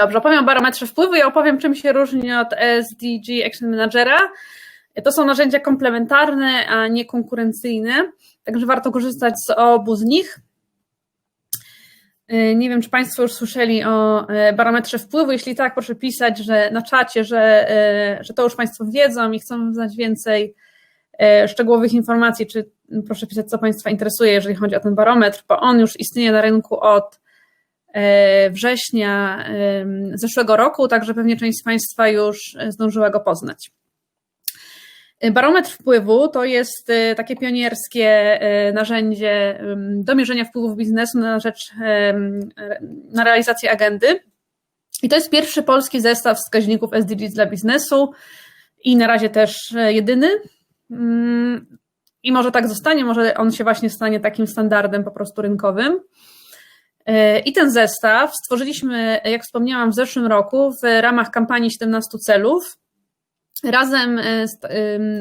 Dobrze, opowiem o barometrze wpływu i opowiem, czym się różni od SDG Action Managera. To są narzędzia komplementarne, a nie konkurencyjne, także warto korzystać z obu z nich. Nie wiem, czy Państwo już słyszeli o e, barometrze wpływu. Jeśli tak, proszę pisać że na czacie, że, e, że to już Państwo wiedzą i chcą znać więcej szczegółowych informacji, czy proszę pisać, co Państwa interesuje, jeżeli chodzi o ten barometr, bo on już istnieje na rynku od września zeszłego roku, także pewnie część z Państwa już zdążyła go poznać. Barometr wpływu to jest takie pionierskie narzędzie do mierzenia wpływów biznesu na rzecz, na realizację agendy. I to jest pierwszy polski zestaw wskaźników SDGs dla biznesu i na razie też e, jedyny. Mm, I może tak zostanie, może on się właśnie stanie takim standardem po prostu rynkowym. E, I ten zestaw stworzyliśmy, jak wspomniałam, w zeszłym roku w ramach kampanii 17 celów razem e, z,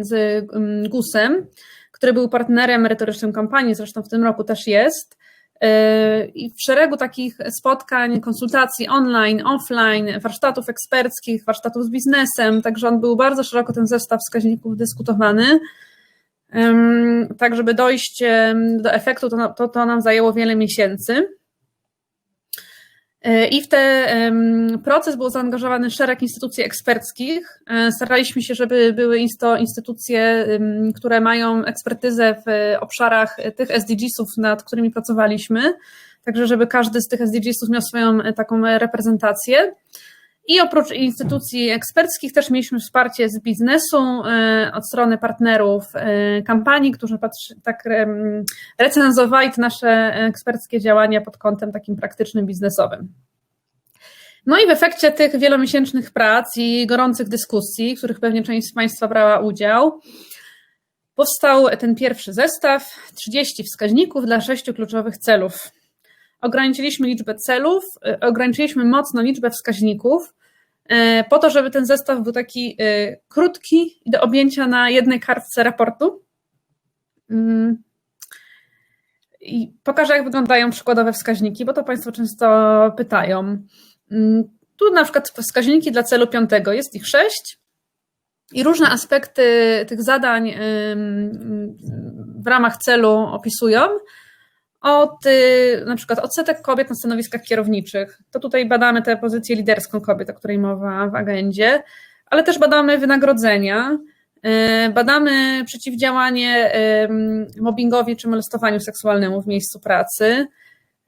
z GUS-em, który był partnerem merytorycznym kampanii, zresztą w tym roku też jest. E, I w szeregu takich spotkań, konsultacji online, offline, warsztatów eksperckich, warsztatów z biznesem, także on był bardzo szeroko ten zestaw wskaźników dyskutowany. Tak, żeby dojść do efektu, to, to, to nam zajęło wiele miesięcy. E, I w ten proces był zaangażowany szereg instytucji eksperckich. E, staraliśmy się, żeby były to instytucje, które mają ekspertyzę w obszarach tych SDGs-ów, nad którymi pracowaliśmy, także żeby każdy z tych SDGs-ów miał swoją e, taką reprezentację. I oprócz instytucji eksperckich też mieliśmy wsparcie z biznesu e, od strony partnerów e, kampanii, którzy patrzy, tak recenzowali te nasze eksperckie działania pod kątem takim praktycznym, biznesowym. No i w efekcie tych wielomiesięcznych prac i gorących dyskusji, w których pewnie część z Państwa brała udział, powstał ten pierwszy zestaw 30 wskaźników dla sześciu kluczowych celów. Ograniczyliśmy liczbę celów, e, ograniczyliśmy mocno liczbę wskaźników, po to, żeby ten zestaw był taki e, krótki do objęcia na jednej kartce raportu. Mm. I pokażę, jak wyglądają przykładowe wskaźniki, bo to Państwo często pytają. Mm. Tu na przykład wskaźniki dla celu piątego, jest ich sześć i różne aspekty tych zadań w ramach celu opisują od y, na przykład odsetek kobiet na stanowiskach kierowniczych. To tutaj badamy tę pozycję liderską kobiet, o której mowa w agendzie, ale też badamy wynagrodzenia, y, badamy przeciwdziałanie mobbingowi czy molestowaniu seksualnemu w miejscu pracy.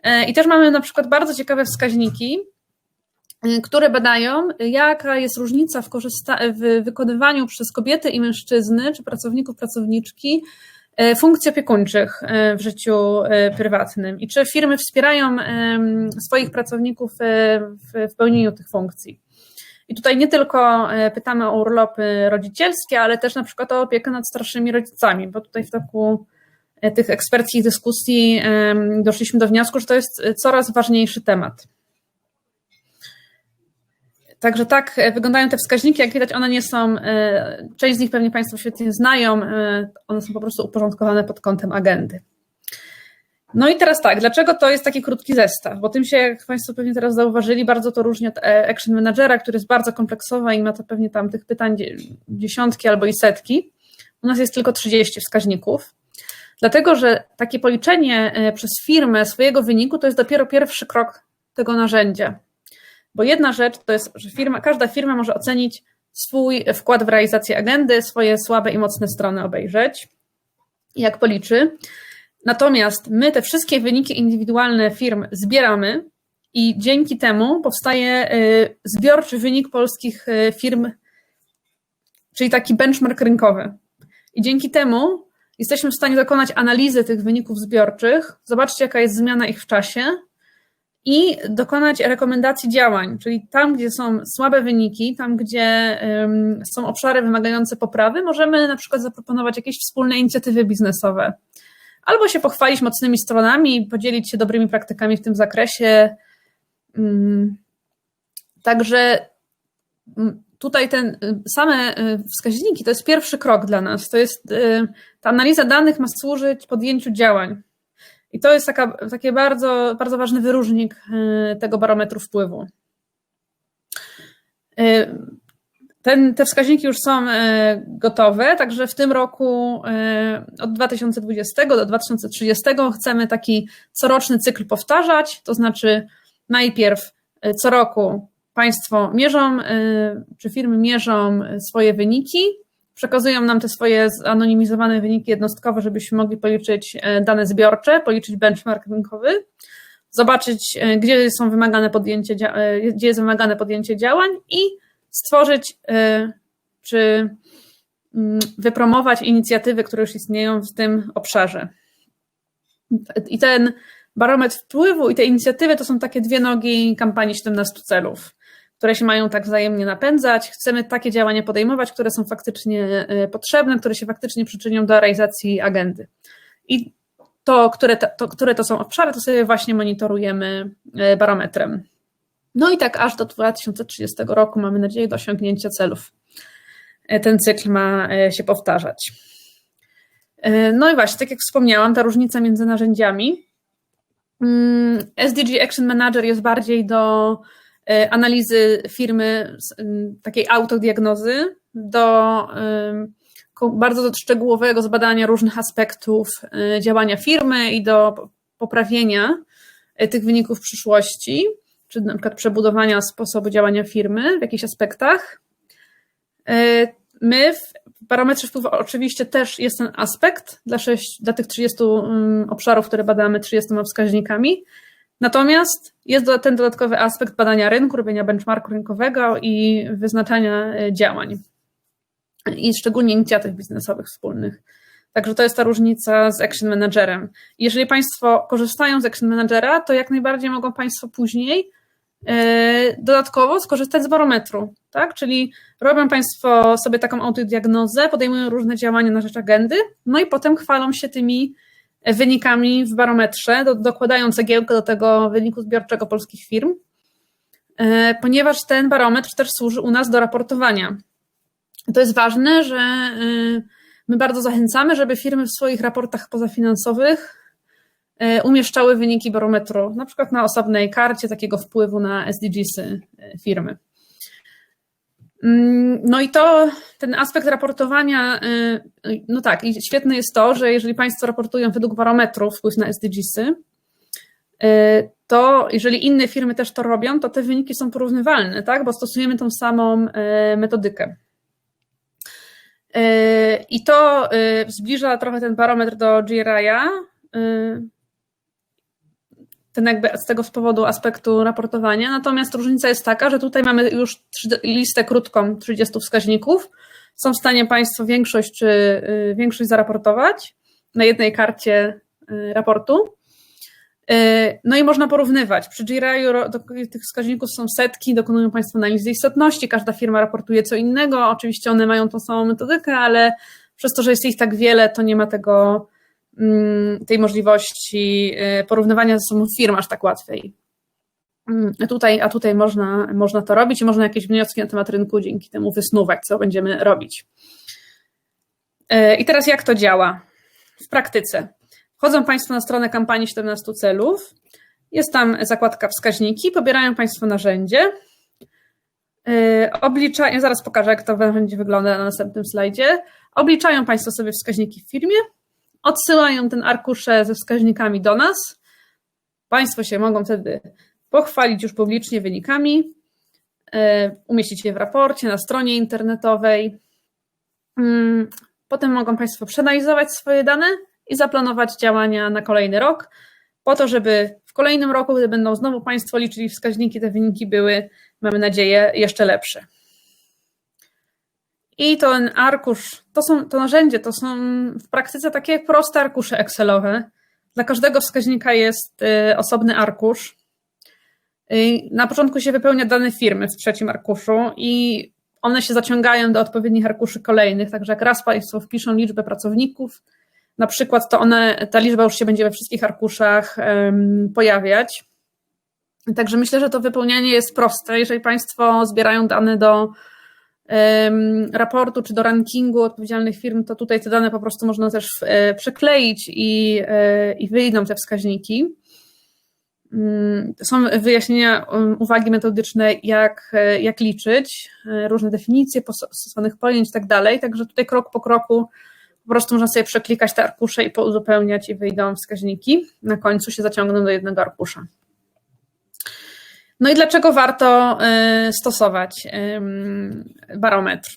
Y, I też mamy na przykład bardzo ciekawe wskaźniki, które badają, jaka jest różnica w, w wykonywaniu przez kobiety i mężczyzny, czy pracowników, pracowniczki, funkcji opiekuńczych e, w życiu e, prywatnym i czy firmy wspierają swoich pracowników w pełnieniu tych funkcji. I tutaj nie tylko pytamy o urlopy rodzicielskie, ale też na przykład o opiekę nad starszymi rodzicami, bo tutaj w toku tych eksperckich dyskusji doszliśmy do wniosku, że to jest coraz ważniejszy temat. Także tak e, wyglądają te wskaźniki. Jak widać, one nie są, e, część z nich pewnie Państwo świetnie znają, e, one są po prostu uporządkowane pod kątem agendy. No i teraz tak, dlaczego to jest taki krótki zestaw? Bo tym się, jak Państwo pewnie teraz zauważyli, bardzo to różni od Action Managera, który jest bardzo kompleksowy i ma to pewnie tam tych pytań dziesiątki albo i setki. U nas jest tylko 30 wskaźników. Dlatego, że takie policzenie przez firmę swojego wyniku to jest dopiero pierwszy krok tego narzędzia. Bo jedna rzecz to jest, że firma, każda firma może ocenić swój wkład w realizację agendy, swoje słabe i mocne strony obejrzeć, jak policzy. Natomiast my te wszystkie wyniki indywidualne firm zbieramy i dzięki temu powstaje y, zbiorczy wynik polskich y, firm, czyli taki benchmark rynkowy. I dzięki temu jesteśmy w stanie dokonać analizy tych wyników zbiorczych, zobaczcie, jaka jest zmiana ich w czasie, i dokonać rekomendacji działań, czyli tam, gdzie są słabe wyniki, tam, gdzie są obszary wymagające poprawy, możemy na przykład zaproponować jakieś wspólne inicjatywy biznesowe. Albo się pochwalić mocnymi stronami, podzielić się dobrymi praktykami w tym zakresie. Także tutaj ten same y, wskaźniki to jest pierwszy krok dla nas. To jest y, ta analiza danych ma służyć podjęciu działań. I to jest taka, taki bardzo, bardzo ważny wyróżnik e, tego barometru wpływu. ten, te wskaźniki już są gotowe, także w tym roku od 2020 do 2030 chcemy taki coroczny cykl powtarzać, to znaczy najpierw co roku państwo mierzą, czy firmy mierzą swoje wyniki, przekazują nam te swoje zanonimizowane wyniki jednostkowe, żebyśmy mogli policzyć dane zbiorcze, policzyć benchmark rynkowy, zobaczyć, gdzie są wymagane podjęcie, gdzie jest wymagane podjęcie działań i stworzyć czy mm, wypromować inicjatywy, które już istnieją w tym obszarze. I ten barometr wpływu i te inicjatywy to są takie dwie nogi kampanii 17 celów, które się mają tak wzajemnie napędzać. Chcemy takie działania podejmować, które są faktycznie potrzebne, które się faktycznie przyczynią do realizacji agendy. I to, które to, które to są obszary, to sobie właśnie monitorujemy barometrem. No i tak aż do 2030 roku mamy nadzieję do osiągnięcia celów. Ten cykl ma się powtarzać. No i właśnie, tak jak wspomniałam, ta różnica między narzędziami. Mm, SDG Action Manager jest bardziej do analizy firmy, takiej autodiagnozy, do bardzo szczegółowego zbadania różnych aspektów działania firmy i do poprawienia tych wyników w przyszłości czy na przykład przebudowania sposobu działania firmy w jakichś aspektach. My w parametrze wpływu oczywiście też jest ten aspekt dla, 6, dla tych 30 mm, obszarów, które badamy 30 wskaźnikami. Natomiast jest ten dodatkowy aspekt badania rynku, robienia benchmarku rynkowego i wyznaczania e, działań. I szczególnie inicjatyw biznesowych wspólnych. Także to jest ta różnica z Action Managerem. Jeżeli Państwo korzystają z Action Managera, to jak najbardziej mogą Państwo później E, dodatkowo skorzystać z barometru, tak? Czyli robią Państwo sobie taką autodiagnozę, podejmują różne działania na rzecz agendy, no i potem chwalą się tymi wynikami w barometrze, do, dokładają cegiełkę do tego wyniku zbiorczego polskich firm, e, ponieważ ten barometr też służy u nas do raportowania. To jest ważne, że e, my bardzo zachęcamy, żeby firmy w swoich raportach pozafinansowych E, umieszczały wyniki barometru, na przykład na osobnej karcie takiego wpływu na SDGsy firmy. Mm, no i to, ten aspekt raportowania, e, no tak, i świetne jest to, że jeżeli Państwo raportują według barometru wpływ na SDGsy, to jeżeli inne firmy też to robią, to te wyniki są porównywalne, tak? bo stosujemy tą samą metodykę. I to zbliża trochę ten barometr do GRI'a, ten jakby z tego z powodu aspektu raportowania. Natomiast różnica jest taka, że tutaj mamy już listę krótką 30 wskaźników. Są w stanie Państwo większość czy y, większość zaraportować na jednej karcie y, raportu. Y, no i można porównywać. Przy GRI tych wskaźników są setki, dokonują Państwo analizy istotności, każda firma raportuje co innego. Oczywiście one mają tą samą metodykę, ale przez to, że jest ich tak wiele, to nie ma tego tej możliwości y, porównywania ze sobą firm aż tak łatwiej. Mm, tutaj, a tutaj można, można to robić i można jakieś wnioski na temat rynku dzięki temu wysnuwać, co będziemy robić. Y, I teraz jak to działa w praktyce? Wchodzą Państwo na stronę kampanii 17 celów, jest tam zakładka wskaźniki, pobierają Państwo narzędzie, y, obliczają, zaraz pokażę jak to narzędzie wygląda na następnym slajdzie, obliczają Państwo sobie wskaźniki w firmie, odsyłają ten arkusze ze wskaźnikami do nas. Państwo się mogą wtedy pochwalić już publicznie wynikami, e, umieścić je w raporcie, na stronie internetowej. Mm, potem mogą Państwo przeanalizować swoje dane i zaplanować działania na kolejny rok, po to, żeby w kolejnym roku, gdy będą znowu Państwo liczyli wskaźniki, te wyniki były, mamy nadzieję, jeszcze lepsze. I ten arkusz, to są to narzędzie, to są w praktyce takie proste arkusze Excelowe. Dla każdego wskaźnika jest y, osobny arkusz. Y, na początku się wypełnia dane firmy w trzecim arkuszu i one się zaciągają do odpowiednich arkuszy kolejnych, także jak raz Państwo wpiszą liczbę pracowników, na przykład, to one, ta liczba już się będzie we wszystkich arkuszach pojawiać. Także myślę, że to wypełnianie jest proste. Jeżeli Państwo zbierają dane do raportu czy do rankingu odpowiedzialnych firm, to tutaj te dane po prostu można też e, przekleić i, e, i wyjdą te wskaźniki. Mm, są wyjaśnienia, um, uwagi metodyczne, jak, jak liczyć, różne definicje stosowanych pojęć i tak dalej. Także tutaj krok po kroku po prostu można sobie przeklikać te arkusze i pouzupełniać i wyjdą wskaźniki. Na końcu się zaciągną do jednego arkusza. No i dlaczego warto y, stosować barometr?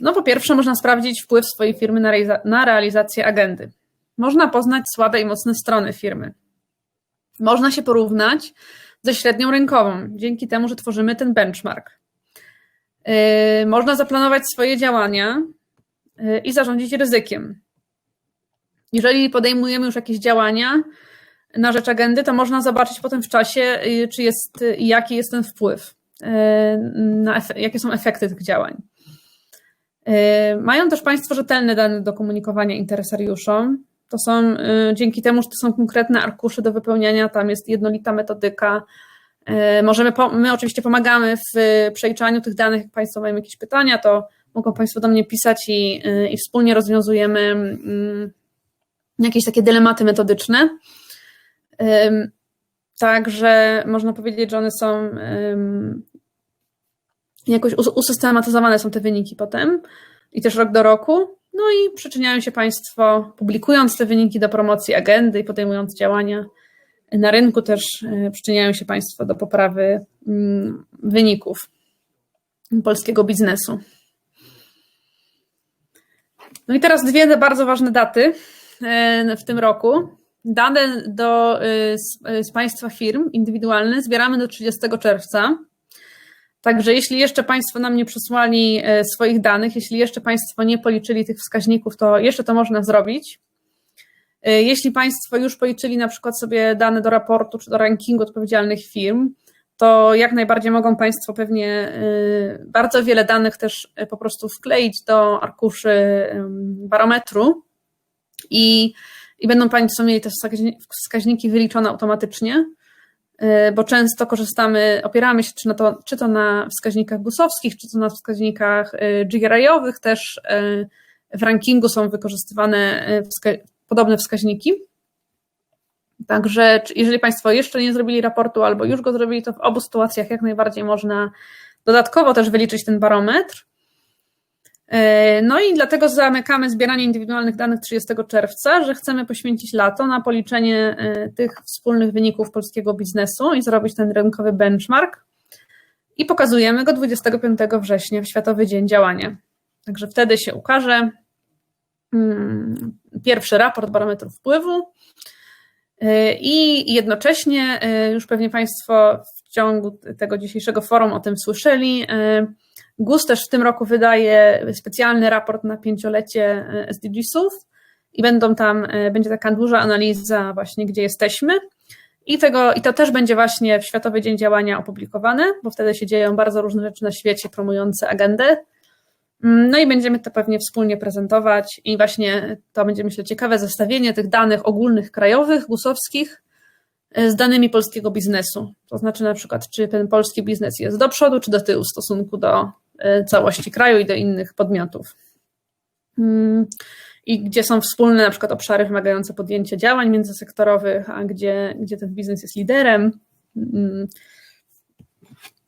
No po pierwsze można sprawdzić wpływ swojej firmy na realizację agendy. Można poznać słabe i mocne strony firmy. Można się porównać ze średnią rynkową, dzięki temu, że tworzymy ten benchmark. Y, można zaplanować swoje działania y, i zarządzić ryzykiem. Jeżeli podejmujemy już jakieś działania, na rzecz agendy, to można zobaczyć potem w czasie, y, czy jest, y, jaki jest ten wpływ, y, na jakie są efekty tych działań. Mają też Państwo rzetelne dane do komunikowania interesariuszom. To są dzięki temu, że to są konkretne arkusze do wypełniania, tam jest jednolita metodyka. Możemy, my oczywiście pomagamy w przeliczaniu tych danych. Jak Państwo mają jakieś pytania, to mogą Państwo do mnie pisać i, i wspólnie rozwiązujemy mm, jakieś takie dylematy metodyczne. Także można powiedzieć, że one są jakoś usystematyzowane są te wyniki potem i też rok do roku. No i przyczyniają się Państwo, publikując te wyniki do promocji agendy i podejmując działania na rynku, też e, przyczyniają się Państwo do poprawy wyników polskiego biznesu. No i teraz dwie bardzo ważne daty e, w tym roku. Dane do, y, z, y, z Państwa firm indywidualne zbieramy do 30 czerwca. Także jeśli jeszcze Państwo nam nie przesłali y, swoich danych, jeśli jeszcze Państwo nie policzyli tych wskaźników, to jeszcze to można zrobić. Jeśli Państwo już policzyli na przykład sobie dane do raportu czy do rankingu odpowiedzialnych firm, to jak najbardziej mogą Państwo pewnie bardzo wiele danych też po prostu wkleić do arkuszy barometru i i będą Państwo mieli te wskaźniki wyliczone automatycznie, y, bo często korzystamy, opieramy się czy, na to, czy to na wskaźnikach busowskich, czy to na wskaźnikach y, GRI-owych, też y, w rankingu są wykorzystywane podobne wskaźniki. Także jeżeli Państwo jeszcze nie zrobili raportu albo już go zrobili, to w obu sytuacjach jak najbardziej można dodatkowo też wyliczyć ten barometr. E, no i dlatego zamykamy zbieranie indywidualnych danych 30 czerwca, że chcemy poświęcić lato na policzenie e, tych wspólnych wyników polskiego biznesu i zrobić ten rynkowy benchmark. I pokazujemy go 25 września w Światowy Dzień Działania. Także wtedy się ukaże mm, pierwszy raport barometru wpływu. E, I jednocześnie, już pewnie Państwo w ciągu tego dzisiejszego forum o tym słyszeli, GUS też w tym roku wydaje specjalny raport na pięciolecie e, SDGsów i będą tam, e, będzie taka duża analiza właśnie, gdzie jesteśmy. I, tego, I to też będzie właśnie w Światowy Dzień Działania opublikowane, bo wtedy się dzieją bardzo różne rzeczy na świecie promujące agendę. Mm, no i będziemy to pewnie wspólnie prezentować i właśnie to będzie, myślę, ciekawe zestawienie tych danych ogólnych, krajowych, gusowskich e, z danymi polskiego biznesu. To znaczy na przykład, czy ten polski biznes jest do przodu, czy do tyłu w stosunku do całości kraju i do innych podmiotów. Mm, I gdzie są wspólne na przykład obszary wymagające podjęcia działań międzysektorowych, a gdzie, gdzie ten biznes jest liderem. Mm.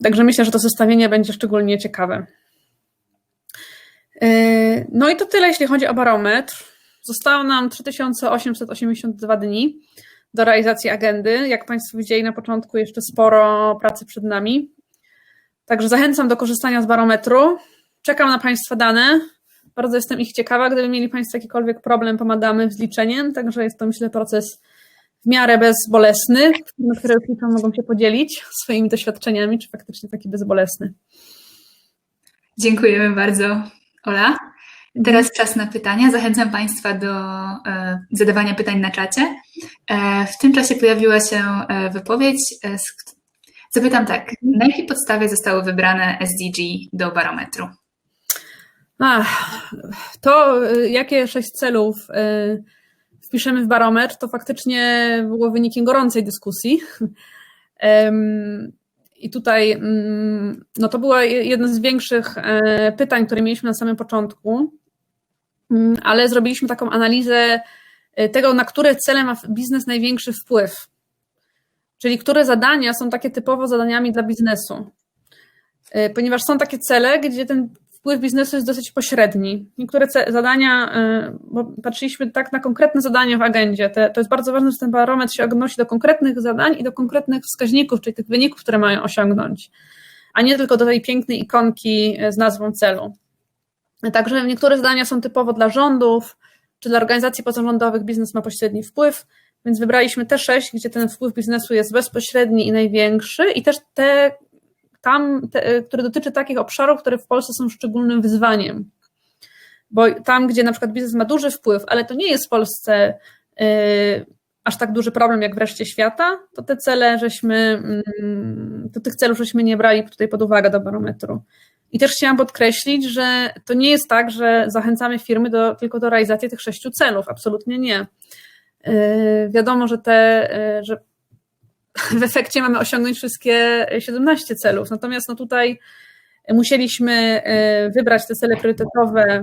Także myślę, że to zestawienie będzie szczególnie ciekawe. E, no i to tyle, jeśli chodzi o barometr. Zostało nam 3882 dni do realizacji agendy. Jak Państwo widzieli na początku, jeszcze sporo pracy przed nami. Także zachęcam do korzystania z barometru. Czekam na Państwa dane. Bardzo jestem ich ciekawa. Gdyby mieli Państwo jakikolwiek problem, pomagamy z liczeniem. Także jest to, myślę, proces w miarę bezbolesny. Które już liczą, mogą się podzielić swoimi doświadczeniami, czy faktycznie taki bezbolesny. Dziękujemy bardzo, Ola. Teraz czas na pytania. Zachęcam Państwa do e, zadawania pytań na czacie. E, w tym czasie pojawiła się e, wypowiedź, Zapytam tak, na jakiej podstawie zostały wybrane SDG do barometru? Ach, to y, jakie sześć celów y, wpiszemy w barometr, to faktycznie było wynikiem gorącej dyskusji. I tutaj mm, no to było jedno z większych e, pytań, które mieliśmy na samym początku, mm, ale zrobiliśmy taką analizę e, tego, na które cele ma biznes największy wpływ. Czyli które zadania są takie typowo zadaniami dla biznesu. Y, Ponieważ są takie cele, gdzie ten wpływ biznesu jest dosyć pośredni. Niektóre zadania, y, bo patrzyliśmy tak na konkretne zadania w agendzie. To jest bardzo ważne, że ten barometr się odnosi do konkretnych zadań i do konkretnych wskaźników, czyli tych wyników, które mają osiągnąć, a nie tylko do tej pięknej ikonki y, z nazwą celu. Także niektóre zadania są typowo dla rządów czy dla organizacji pozarządowych, biznes ma pośredni wpływ, więc wybraliśmy te sześć, gdzie ten wpływ biznesu jest bezpośredni i największy, i też te, tam, te, które dotyczy takich obszarów, które w Polsce są szczególnym wyzwaniem. Bo tam, gdzie na przykład biznes ma duży wpływ, ale to nie jest w Polsce yy, aż tak duży problem jak w reszcie świata, to te cele żeśmy, mm, to tych celów żeśmy nie brali tutaj pod uwagę do barometru. I też chciałam podkreślić, że to nie jest tak, że zachęcamy firmy do, tylko do realizacji tych sześciu celów. Absolutnie nie. Yy, wiadomo, że, te, yy, że w efekcie mamy osiągnąć wszystkie 17 celów. Natomiast no tutaj musieliśmy yy, wybrać te cele priorytetowe,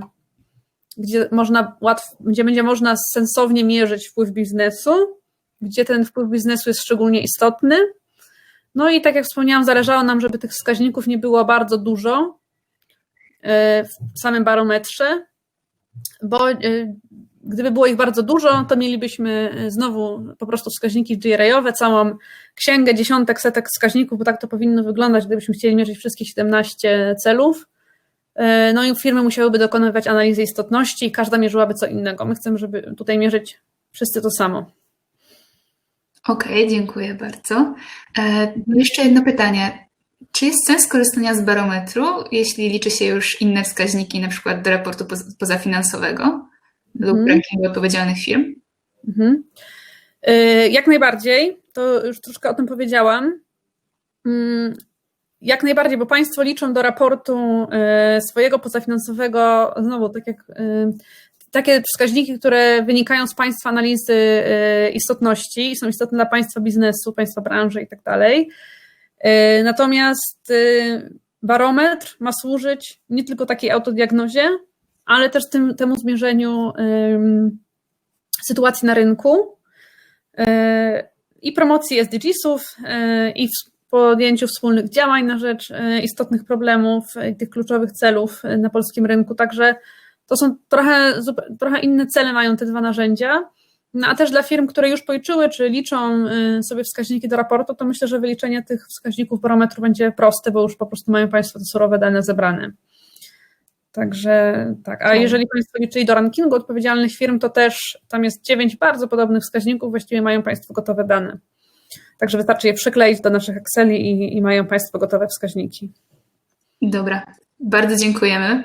gdzie, można łatw, gdzie będzie można sensownie mierzyć wpływ biznesu, gdzie ten wpływ biznesu jest szczególnie istotny. No i tak jak wspomniałam, zależało nam, żeby tych wskaźników nie było bardzo dużo w samym barometrze, bo gdyby było ich bardzo dużo, to mielibyśmy znowu po prostu wskaźniki GRA-owe, całą księgę dziesiątek, setek wskaźników, bo tak to powinno wyglądać, gdybyśmy chcieli mierzyć wszystkie 17 celów. No i firmy musiałyby dokonywać analizy istotności i każda mierzyłaby co innego. My chcemy, żeby tutaj mierzyć wszyscy to samo. Okej, okay, dziękuję bardzo. E, jeszcze jedno pytanie. Czy jest sens korzystania z barometru, jeśli liczy się już inne wskaźniki, na przykład do raportu pozafinansowego lub mm. rankingu odpowiedzialnych firm? Mm. Jak najbardziej, to już troszkę o tym powiedziałam. Mm, jak najbardziej, bo Państwo liczą do raportu swojego pozafinansowego, znowu tak jak takie wskaźniki, które wynikają z Państwa analizy istotności i są istotne dla Państwa biznesu, Państwa branży i tak dalej. Natomiast barometr ma służyć nie tylko takiej autodiagnozie, ale też tym, temu zmierzeniu sytuacji na rynku i promocji SDGs-ów i podjęciu wspólnych działań na rzecz istotnych problemów i tych kluczowych celów na polskim rynku. Także to są trochę, trochę inne cele mają te dwa narzędzia. No a też dla firm, które już policzyły, czy liczą sobie wskaźniki do raportu, to myślę, że wyliczenie tych wskaźników barometru będzie proste, bo już po prostu mają Państwo te surowe dane zebrane. Także tak. A jeżeli Państwo liczyli do rankingu odpowiedzialnych firm, to też tam jest dziewięć bardzo podobnych wskaźników, właściwie mają Państwo gotowe dane. Także wystarczy je przykleić do naszych Exceli i, i mają Państwo gotowe wskaźniki. Dobra, bardzo dziękujemy.